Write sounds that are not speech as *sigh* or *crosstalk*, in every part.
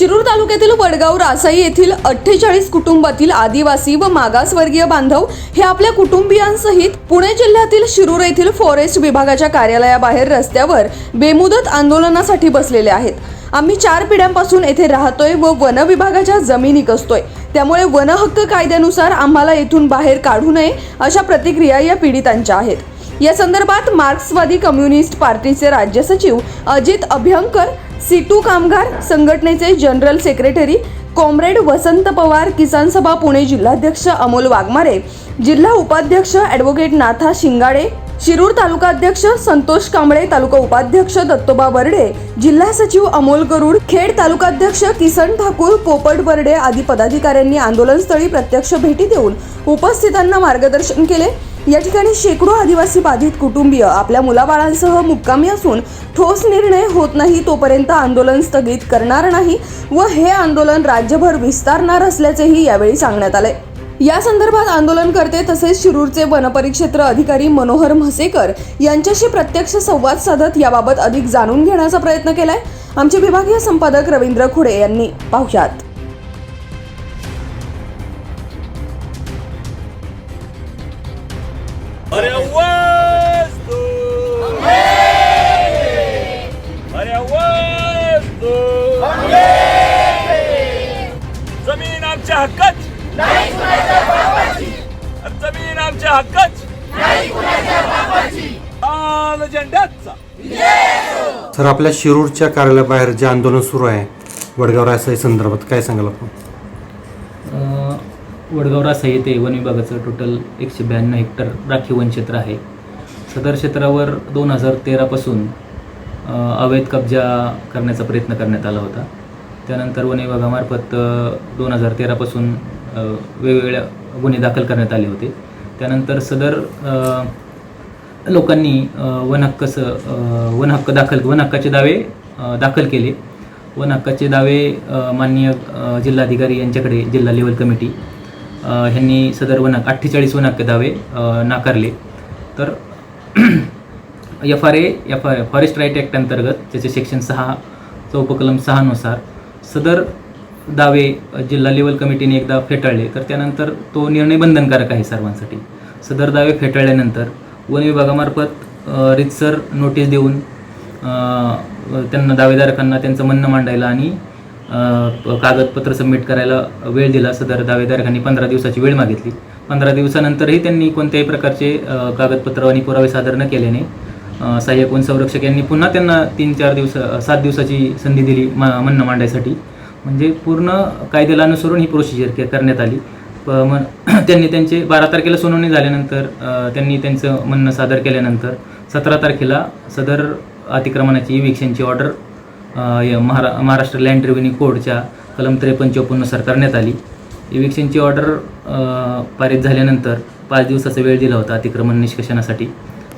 शिरूर तालुक्यातील वडगाव रासाई येथील अठ्ठेचाळीस कुटुंबातील आदिवासी व मागासवर्गीय बांधव हे आपल्या कुटुंबियांसहित पुणे जिल्ह्यातील शिरूर येथील फॉरेस्ट विभागाच्या कार्यालयाबाहेर रस्त्यावर बेमुदत आंदोलनासाठी बसलेले आहेत. आम्ही चार पिढ्यांपासून येथे राहतोय व वन विभागाच्या जमिनी कसतोय. त्यामुळे वन हक्क कायद्यानुसार आम्हाला येथून बाहेर काढू नये अशा प्रतिक्रिया या पीडितांच्या आहेत. या संदर्भात मार्क्सवादी कम्युनिस्ट पार्टीचे राज्य सचिव अजित अभ्यंकर सिटू कामगार संघटनेचे general secretary comrade Vasant Pawar Kisan Sabha Pune जिल्हाध्यक्ष अमोल वाघमारे जिल्हा उपाध्यक्ष ॲडव्होकेट नाथा शिंगाडे शिरूर तालुका अध्यक्ष संतोष कांबळे तालुका उपाध्यक्ष दत्तोबा बर्डे जिल्हा सचिव अमोल गरुड खेड तालुकाध्यक्ष किसन ठाकूर पोपट बर्डे आदी पदाधिकाऱ्यांनी आंदोलनस्थळी प्रत्यक्ष भेटी देऊन उपस्थितांना मार्गदर्शन केले. या ठिकाणी शेकडो आदिवासी बाधित कुटुंबीय आपल्या मुलाबाळांसह मुक्कामी असून ठोस निर्णय होत नाही तोपर्यंत आंदोलन स्थगित करणार नाही व हे आंदोलन राज्यभर विस्तारणार असल्याचेही यावेळी सांगण्यात आले. या संदर्भात आंदोलनकर्ते तसेच शिरूरचे वनपरिक्षेत्र अधिकारी मनोहर म्हसेकर यांच्याशी प्रत्यक्ष संवाद साधत याबाबत अधिक जाणून घेण्याचा प्रयत्न केलाय. आमचे विभागीय संपादक रवींद्र खुडे यांनी पाहुयात. जमीन आमच्या हक्काची. लाल झेंड्याचा. सर आपल्या शिरूरच्या कार्यालयाबाहेर जे आंदोलन सुरू आहे वडगाव रासाई संदर्भात काय सांगाल आपण? वडगाव रासा येथे वन विभागाचं टोटल एकशे ब्याण्णव हेक्टर राखीव वन क्षेत्र आहे. सदर क्षेत्रावर दोन हजार तेरापासून अवैध कब्जा करण्याचा प्रयत्न करण्यात आला होता. त्यानंतर वन विभागामार्फत दोन हजार तेरापासून वेगवेगळ्या गुन्हे दाखल करण्यात आले होते. त्यानंतर सदर लोकांनी वन हक्क स वन हक्क दाखल वन हक्काचे दावे दाखल केले. वन हक्काचे दावे माननीय जिल्हाधिकारी यांच्याकडे जिल्हा लेवल कमिटी ह्यांनी सदर वन हक्क अठ्ठेचाळीस वन हक्क दावे नाकारले. तर *clears throat* F R A F R forest right act अंतर्गत त्याचे सेक्शन सहा चौपकलम सहानुसार सदर दावे जिल्हा लेवल कमिटीने एकदा फेटाळले तर त्यानंतर तो निर्णय बंधनकारक आहे सर्वांसाठी. सदर दावे फेटाळल्यानंतर वन विभागामार्फत रितसर नोटीस देऊन त्यांना दावेदारकांना त्यांचं म्हणणं मांडायला आणि कागदपत्र सबमिट करायला वेळ दिला. सदर दावेदारकांनी पंधरा दिवसाची वेळ मागितली. पंधरा दिवसानंतरही त्यांनी कोणत्याही प्रकारचे कागदपत्र आणि पुरावे सादर न केल्याने सहाय्यक वन संरक्षक यांनी पुन्हा त्यांना तीन चार दिवस सात दिवसाची संधी दिली मा म्हणणं मांडायसाठी. म्हणजे पूर्ण कायद्याला अनुसरून ही प्रोसिजर के करण्यात आली. प मग *clears throat* त्यांनी त्यांचे बारा तारखेला सुनावणी झाल्यानंतर त्यांनी त्यांचं म्हणणं सादर केल्यानंतर सतरा तारखेला सदर अतिक्रमणाची इव्हिक्शनची ऑर्डर महारा महाराष्ट्र लँड रेव्हेन्यू कोडच्या कलम त्रेपन्न चौपन्नुसार करण्यात आली. इव्हिक्शनची ऑर्डर पारित झाल्यानंतर पाच दिवसाचा वेळ दिला होता अतिक्रमण निष्काशनासाठी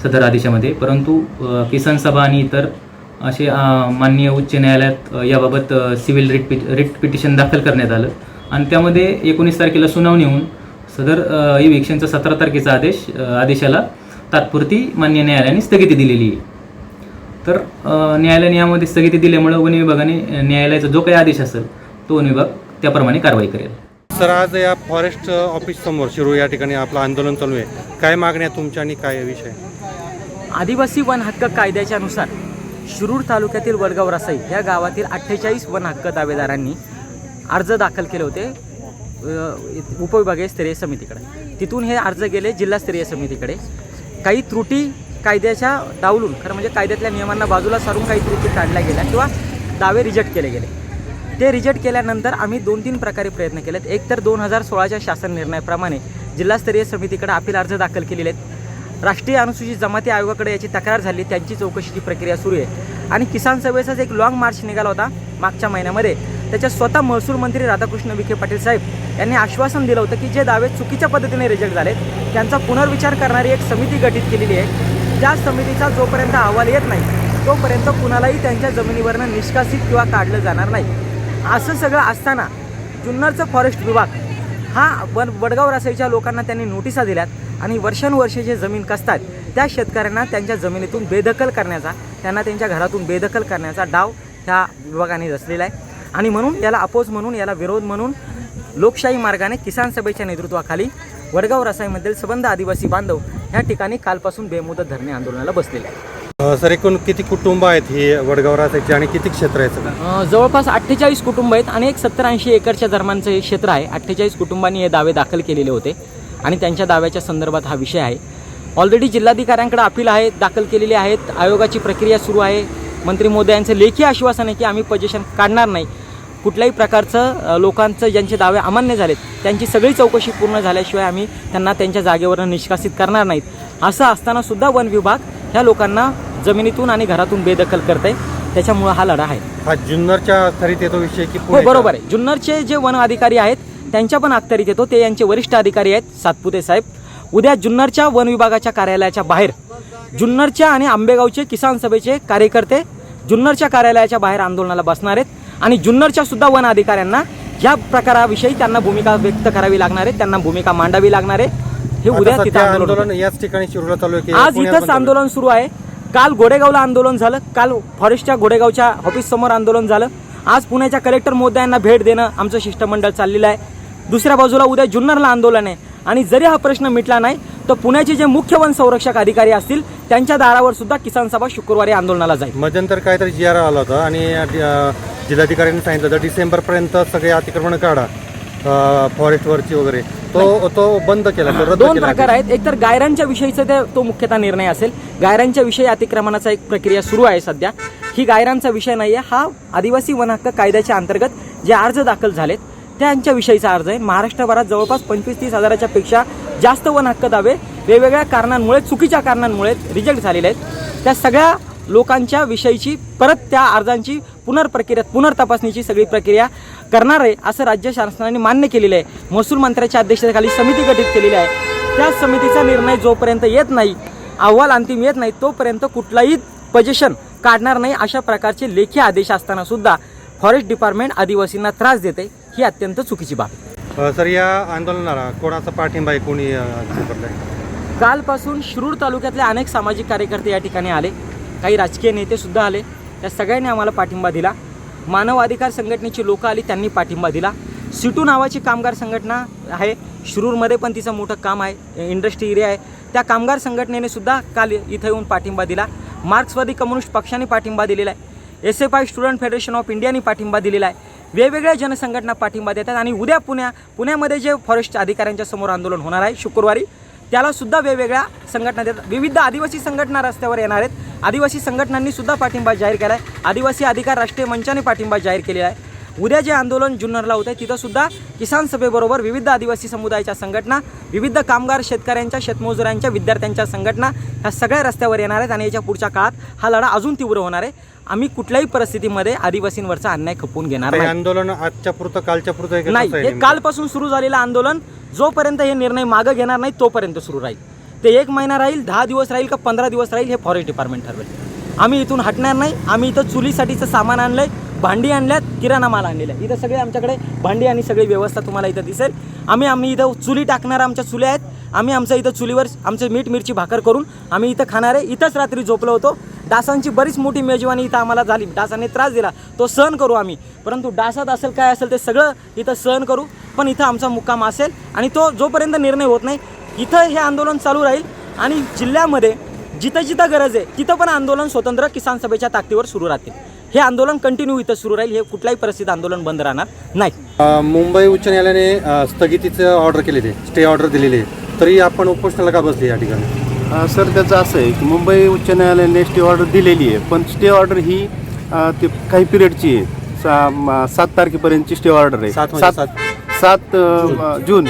सदर आदेशामध्ये. परंतु किसान सभा आणि इतर असे माननीय उच्च न्यायालयात याबाबत civil writ pit writ petition दाखल करण्यात आलं. आणि त्यामध्ये एकोणीस तारखेला सुनावणी होऊन सदर अ, इविक्शनचा सतरा तारखेचा आदेश आदेशाला तात्पुरती मान्य न्यायालयाने स्थगिती दिलेली आहे. तर न्यायालयाने यामध्ये स्थगिती दिल्यामुळं वन विभागाने न्यायालयाचा जो काही आदेश असेल तो वन विभाग त्याप्रमाणे कारवाई करेल. सर आज या फॉरेस्ट ऑफिस समोर शिरूर या ठिकाणी आपलं आंदोलन चालू आहे. काय मागण्या तुमच्या आणि काय विषय? आदिवासी वन हक्क कायद्याच्या नुसार शिरूर तालुक्यातील वडगाव रसाई या गावातील अठ्ठेचाळीस वन हक्क दावेदारांनी अर्ज दाखल केले होते उपविभागीय स्तरीय समितीकडे. तिथून हे अर्ज गेले जिल्हास्तरीय समितीकडे. काही त्रुटी कायद्याच्या डावलून खरं म्हणजे कायद्यातल्या नियमांना बाजूला सारून काही त्रुटी काढल्या गेल्या किंवा दावे रिजेक्ट केले गेले. ते रिजेक्ट केल्यानंतर आम्ही दोन तीन प्रकारे प्रयत्न केलेत. एक तर दोन हजार सोळाच्या शासन निर्णयाप्रमाणे जिल्हास्तरीय समितीकडे अपील अर्ज दाखल केलेले आहेत. राष्ट्रीय अनुसूचित जमाती आयोगाकडे याची तक्रार झाली. त्यांची चौकशीची प्रक्रिया सुरू आहे. आणि किसान सभेचाच एक लॉंग मार्च निघाला होता मागच्या महिन्यामध्ये. त्याच्यात स्वतः महसूल मंत्री राधाकृष्ण विखे पाटील साहेब यांनी आश्वासन दिलं होतं की जे दावे चुकीच्या पद्धतीने रिजेक्ट झालेत त्यांचा पुनर्विचार करणारी एक समिती गठीत केलेली आहे. त्या समितीचा जोपर्यंत अहवाल येत नाही तोपर्यंत कुणालाही त्यांच्या जमिनीवरनं निष्कासित किंवा काढलं जाणार नाही. असं सगळं असताना जुन्नरचं फॉरेस्ट विभाग हा वन वडगाव रासाईच्या लोकांना त्यांनी नोटिसा दिल्यात. आणि वर्षानुवर्षे जे जमीन कसतात त्या शेतकऱ्यांना त्यांच्या जमिनीतून बेदखल करण्याचा त्यांना त्यांच्या घरातून बेदखल करण्याचा डाव ह्या विभागाने रचलेला आहे. आणि म्हणून याला अपोज म्हणून याला विरोध म्हणून लोकशाही मार्गाने किसान सभेच्या नेतृत्वाखाली वडगाव रसाईमधील सबंध आदिवासी बांधव ह्या ठिकाणी कालपासून बेमुदत धरणे आंदोलनाला बसलेले आहे सर एकूण किती कुटुंब आहेत ही वडगाव रासायची आणि किती क्षेत्र आहे अ, जवळपास अठ्ठेचाळीस कुटुंब आहेत आणि एक सत्तर ऐंशी एकरच्या दरम्यानचं हे क्षेत्र आहे. अठ्ठेचाळीस कुटुंबांनी हे दावे दाखल केलेले होते. आणि त्यांच्या दाव्याच्या संदर्भात हा विषय आहे. ऑलरेडी जिल्हाधिकाऱ्यांकडे अपील आहेत दाखल केलेली आहेत. आयोगाची प्रक्रिया सुरू आहे. मंत्री मोदयांचं लेखी आश्वासन आहे की आम्ही पोझिशन काढणार नाही. कुठल्याही प्रकारचं लोकांचं ज्यांचे दावे अमान्य झालेत त्यांची सगळी चौकशी पूर्ण झाल्याशिवाय आम्ही त्यांना त्यांच्या जागेवरून निष्कासित करणार नाहीत. असं असताना सुद्धा वन विभाग ह्या लोकांना जमिनीतून आणि घरातून बेदखल करते त्याच्यामुळं हा लढा आहे. हा जुन्नरच्या येतो विषय की हो बरोबर आहे. जुन्नरचे जे वन अधिकारी आहेत त्यांच्या पण अखत्यारीत येतो. ते यांचे वरिष्ठ अधिकारी आहेत सातपुते साहेब. उद्या जुन्नरच्या वन विभागाच्या कार्यालयाच्या बाहेर जुन्नरच्या आणि आंबेगावचे किसान सभेचे कार्यकर्ते जुन्नरच्या कार्यालयाच्या बाहेर आंदोलनाला बसणार आहेत आणि जुन्नरच्या सुद्धा वन अधिकाऱ्यांना या प्रकाराविषयी त्यांना भूमिका व्यक्त करावी लागणार आहे त्यांना भूमिका मांडावी लागणार आहे. हे उद्या तिथं आंदोलन याच ठिकाणी चालू आहे आज इथंच? आंदोलन सुरू आहे. काल गोडेगावला आंदोलन झालं काल फॉरेस्टच्या गोडेगावच्या ऑफिस समोर आंदोलन झालं. आज पुण्याच्या कलेक्टर मोद्यांना भेट देणं आमचं शिष्टमंडळ चाललेलं आहे. दुसऱ्या बाजूला उद्या जुन्नरला आंदोलन आहे. आणि जरी हा प्रश्न मिटला नाही तर पुण्याचे जे मुख्य वन संरक्षक अधिकारी असतील त्यांच्या दारावर सुद्धा किसान सभा शुक्रवारी आंदोलनाला जाईल. मध्यंतर काहीतरी जी आर आला होता आणि जिल्हाधिकाऱ्यांनी सांगितलं होतं डिसेंबरपर्यंत सगळे अतिक्रमण काढा फॉरेस्टवरची वगैरे. तो तो बंद केला दोन प्रकार आहेत. एक तर गायरांच्या विषयीचा ते तो मुख्यतः निर्णय असेल. गायरांच्या विषयी अतिक्रमणाचा एक प्रक्रिया सुरू आहे सध्या. ही गायरांचा विषय नाही आहे हा आदिवासी वन हक्क कायद्याच्या अंतर्गत जे अर्ज दाखल झालेत त्यांच्या विषयीचा अर्ज आहे. महाराष्ट्रभरात जवळपास पंचवीस तीस हजाराच्या पेक्षा जास्त वन हक्क दावे वेगवेगळ्या कारणांमुळे चुकीच्या कारणांमुळे रिजेक्ट झालेले आहेत. त्या सगळ्या लोकांच्या विषयीची परत त्या अर्जांची पुनर्प्रक्रिया पुनर्तपासणीची सगळी प्रक्रिया करणार आहे असं राज्य शासनाने मान्य केलेलं आहे. महसूल मंत्र्याच्या अध्यक्षतेखाली समिती गठीत केलेली आहे. त्या समितीचा निर्णय जोपर्यंत येत नाही अहवाल अंतिम येत नाही तोपर्यंत कुठलाही पजेशन काढणार नाही अशा प्रकारचे लेखी आदेश असताना सुद्धा फॉरेस्ट डिपार्टमेंट आदिवासींना त्रास देते ही अत्यंत चुकीची बाब. सर या आंदोलनाला कोणाचा पाठिंबा आहे? कोणी? कालपासून शिरूर तालुक्यातले अनेक सामाजिक कार्यकर्ते या ठिकाणी आले. काही राजकीय नेते सुद्धा आले. त्या सगळ्यांनी आम्हाला पाठिंबा दिला. मानव अधिकार संघटनेची लोकं आली त्यांनी पाठिंबा दिला. सिटू नावाची कामगार संघटना आहे. शिरूरमध्ये पण तिचं मोठं काम आहे. इंडस्ट्री एरिया आहे. त्या कामगार संघटनेने सुद्धा काल इथं येऊन पाठिंबा दिला. मार्क्सवादी कम्युनिस्ट पक्षाने पाठिंबा दिलेला आहे. S F I student federation of इंडियाने पाठिंबा दिलेला आहे. वेगवेगळ्या जनसंघटना पाठिंबा देतात आणि उद्या पुण्या पुण्यामध्ये जे फॉरेस्ट अधिकाऱ्यांच्या समोर आंदोलन होणार आहे शुक्रवारी त्याला सुद्धा वेगवेगळ्या संघटना देतात. विविध आदिवासी संघटना रस्त्यावर येणार आहेत. आदिवासी संघटनांनी सुद्धा पाठिंबा जाहीर केला आहे आदिवासी अधिकार राष्ट्रीय मंचाने पाठिंबा जाहीर केलेला आहे. उद्या जे आंदोलन जुन्नरला होत आहे तिथंसुद्धा किसान सभेबरोबर विविध आदिवासी समुदायाच्या संघटना विविध कामगार शेतकऱ्यांच्या शेतमजुरांच्या विद्यार्थ्यांच्या संघटना ह्या सगळ्या रस्त्यावर येणार आहेत आणि याच्या पुढच्या काळात हा लढा अजून तीव्र होणार आहे. आम्ही कुठल्याही परिस्थितीमध्ये आदिवासींवरचा अन्याय खपवून घेणार नाही. आंदोलन आजच्या पुरतं कालच्या पुरतं आहे नाही आहे हे? कालपासून सुरू झालेलं आंदोलन जोपर्यंत हे निर्णय मागं घेणार नाही तोपर्यंत सुरू राहील. ते एक महिना राहील दहा दिवस राहील का पंधरा दिवस राहील हे फॉरेस्ट डिपार्टमेंट ठरवेल. आम्ही इथून हटणार नाही आम्ही इथं चुलीसाठीचं सामान आणलंय भांडी आणल्यात किराणा माल आणलेला आहे. इथं सगळे आमच्याकडे भांडी आणि सगळी व्यवस्था तुम्हाला इथं दिसेल. आम्ही आम्ही इथं चुली टाकणार आमच्या चुल्या आहेत. आम्ही आमच्या इथं चुलीवर आमचं मीठ मिरची भाकर करून आम्ही इथं खाणार आहे. इथंच रात्री झोपलो होतो. डासांची बरीच मोठी मेजवानी इथं आम्हाला झाली. डासाने त्रास दिला. तो सहन करू आम्ही. परंतु डासात असेल काय असेल ते सगळं इथं सहन करू. पण इथं आमचा मुक्काम असेल आणि तो जोपर्यंत निर्णय होत नाही इथं हे आंदोलन चालू राहील. आणि जिल्ह्यामध्ये जिथं जिथं गरज आहे तिथं पण आंदोलन स्वतंत्र किसान सभेच्या ताकदीवर सुरू राहतील. हे आंदोलन कंटिन्यू इथं सुरू राहील. हे कुठल्याही परिस्थितीत आंदोलन बंद राहणार नाही. मुंबई उच्च न्यायालयाने स्थगितीचं ऑर्डर केलेली आहे स्टे ऑर्डर दिलेली आहे. तरी आपण उपोषणाला का बसली या ठिकाणी? सर त्याचं असं आहे की मुंबई उच्च न्यायालयाने स्टे ऑर्डर दिलेली आहे. पण स्टे ऑर्डर ही ते काही पिरियडची आहे. सात तारखेपर्यंतची स्टे ऑर्डर आहे. सात सात जून.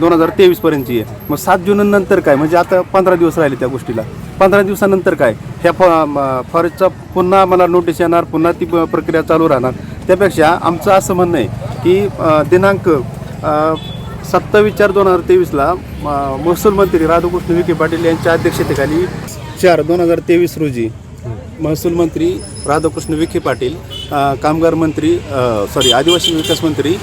दोन हजार तेवीस पर्यंतची आहे. मग सात जून नंतर काय? म्हणजे आता पंधरा दिवस राहिले त्या गोष्टीला. पंधरा दिवसानंतर काय? ह्या फॉरेस्टचा पुन्हा मला नोटीस येणार पुन्हा ती प्रक्रिया चालू राहणार. त्यापेक्षा आमचं असं म्हणणं आहे की दिनांक सत्तावीस चार दोन हजार तेवीसला महसूल मंत्री राधाकृष्ण विखे पाटील यांच्या अध्यक्षतेखाली चार दोन हजार तेवीस रोजी महसूल मंत्री राधाकृष्ण विखे पाटील कामगार मंत्री सॉरी आदिवासी विकास मंत्री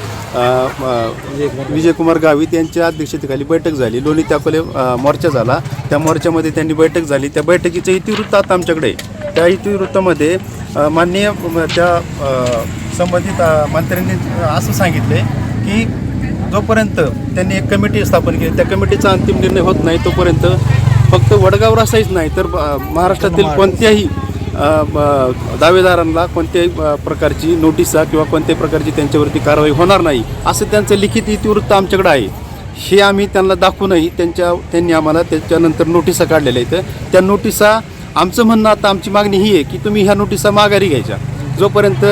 विजयकुमार गावित यांच्या अध्यक्षतेखाली बैठक झाली. लोणी त्याकोले मोर्चा झाला. त्या मोर्चामध्ये त्यांनी बैठक झाली. त्या बैठकीचं इतिवृत्त आता आमच्याकडे. त्या इतिवृत्तामध्ये माननीय त्या संबंधित मंत्र्यांनी असं सांगितले की जोपर्यंत त्यांनी एक कमिटी स्थापन केली त्या कमिटीचा अंतिम निर्णय होत नाही तोपर्यंत फक्त वडगाव रसाईच नाही तर महाराष्ट्रातील कोणत्याही दावेदारांना कोणत्याही प्रकारची नोटिसा किंवा कोणत्याही प्रकारची त्यांच्यावरती कारवाई होणार नाही असं त्यांचं लिखित इतिवृत्त आमच्याकडे आहे. हे आम्ही त्यांना दाखवूनही त्यांच्या त्यांनी आम्हाला त्याच्यानंतर नोटिसा काढलेल्या आहेत. त्या नोटिसा आमचं म्हणणं आता आमची मागणी ही आहे की तुम्ही ह्या नोटिसा माघारी घ्यायच्या. जोपर्यंत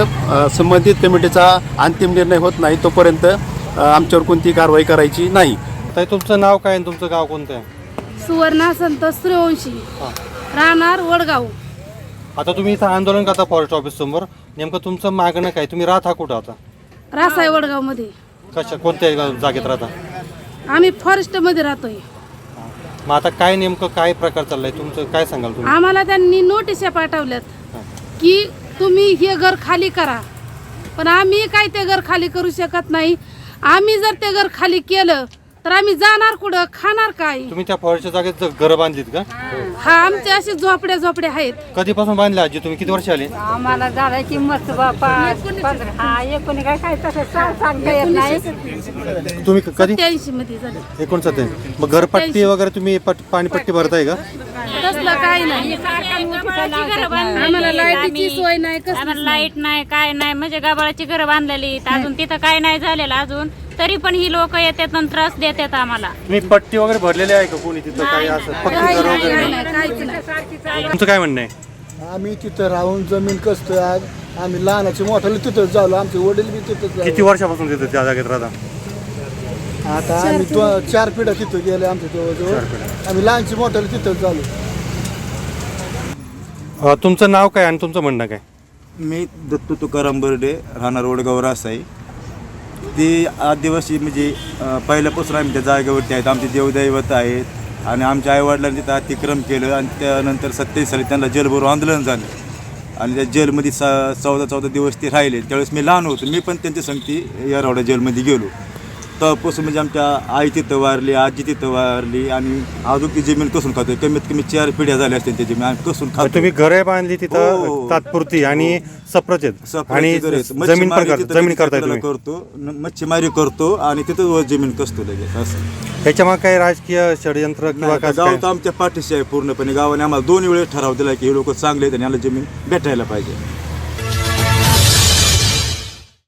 संबंधित कमिटीचा अंतिम निर्णय होत नाही तोपर्यंत आमच्यावर कोणती कारवाई करायची नाही. ताई तुमचं नाव काय आणि तुमचं गाव कोणतं आहे? सुवर्णा संतोष सूर्यवंशी राहणार वडगाव. आता तुम्ही इथं आंदोलन करता फॉरेस्ट ऑफिस समोर. नेमकं तुमचं मागणं काय? तुम्ही राहता कुठं आता? रासाय वडगावमध्ये कशा कोणत्या जागेत राहता? आम्ही फॉरेस्टमध्ये राहतोय. मग आता काय नेमकं काय प्रकार चाललाय? तुमचं काय सांगाल तुम्ही? आम्हाला त्यांनी नोटिसा पाठवल्यात की तुम्ही हे घर खाली करा. पण आम्ही काय ते घर खाली करू शकत नाही? आम्ही जर ते घर खाली केलं तर आम्ही जाणार कुठं? खाणार काय? तुम्ही त्या फॉरेस्टच्या जागेत घरं बांधलीत का? हा आमचे असे झोपड्या झोपड्या आहेत. कधीपासून बांधले आजी तुम्ही? किती वर्ष आले? आम्हाला झालं की मस्त बापा. पंधरा हा एकूण काय काय तसं सांग सांगता येत नाही. तुम्ही क- कधी? मध्ये झाले. एकोणसत्तर मग घरपट्टी वगैरे तुम्ही पट- पाणीपट्टी भरताय का? तसलं काय नाही. आम्हाला लाईटीची सोय नाही. लाइट नाही. काय नाही. म्हणजे गाबाळाची घरं बांधलेली अजून तिथं काय नाही झालेलं अजून. तरी पण ही लोक येतात आणि त्रास देतात आम्हाला. तुम्ही पट्टी वगैरे भरलेली आहे का कोणी तिथं काही असं? पक्की घर वगैरे? नाही? तुमचं काय म्हणणं आहे? आम्ही तिथं राहून जमीन कसतोय आज आम्ही लहानाचे मोठ्याला तिथंच झालो आमचे वडील बी तिथंच झाले. किती वर्षापासून तिथं त्या जागेत राहता? आता आम्ही दो- चार पिढ्या तिथं गेले आमच्या जवळजवळ. आम्ही लहानचे मोठ्याला तिथंच झालो अं, तुमचं नाव काय आणि तुमचं म्हणणं काय? मी दत्तू तुकाराम बर्डे राहणार वडगाव रासाई. ती आदिवासी म्हणजे पहिल्यापासून आम्ही त्या जागेवरती आहेत. आमचे देवदैवत आहेत. आणि आमच्या आईवडिलांनी तिथं अतिक्रम केलं आणि त्यानंतर सत्तावीस साली त्यांना जेलभरू आंदोलन झालं. आणि त्या जेलमध्ये सा चौदा चौदा दिवस ते राहिले. त्यावेळेस मी लहान होतो. मी पण त्यांच्या संगती येरवडा जेलमध्ये गेलो. तेव्हापासून म्हणजे आमच्या आई तिथं वारली आजी तिथं वारली आणि अजून ती जमीन कसून खातोय. कमीत कमी चार पिढ्या झाल्या असतील त्या जमीन आम्ही कसून खातो तुम्ही घरे बांधली हो, तिथं हो. तात्पुरती आणि सप्रचेत सफाईची आणि. जमीन पण मच्छीमारी कर- तिथं जमीन करताय तुम्ही. करतो. न- मच्छीमारी करतो आणि तिथं वर जमीन कसतो लगेच असं. ह्याच्या मग काही राजकीय षडयंत्र किंवा नाही, गाव तर आमच्या पाठीशी आहे पूर्णपणे. गावाने आम्हाला दोन वेळेस ठराव दिला की हे लोक चांगले आहेत आणि याला जमीन भेटायला पाहिजे.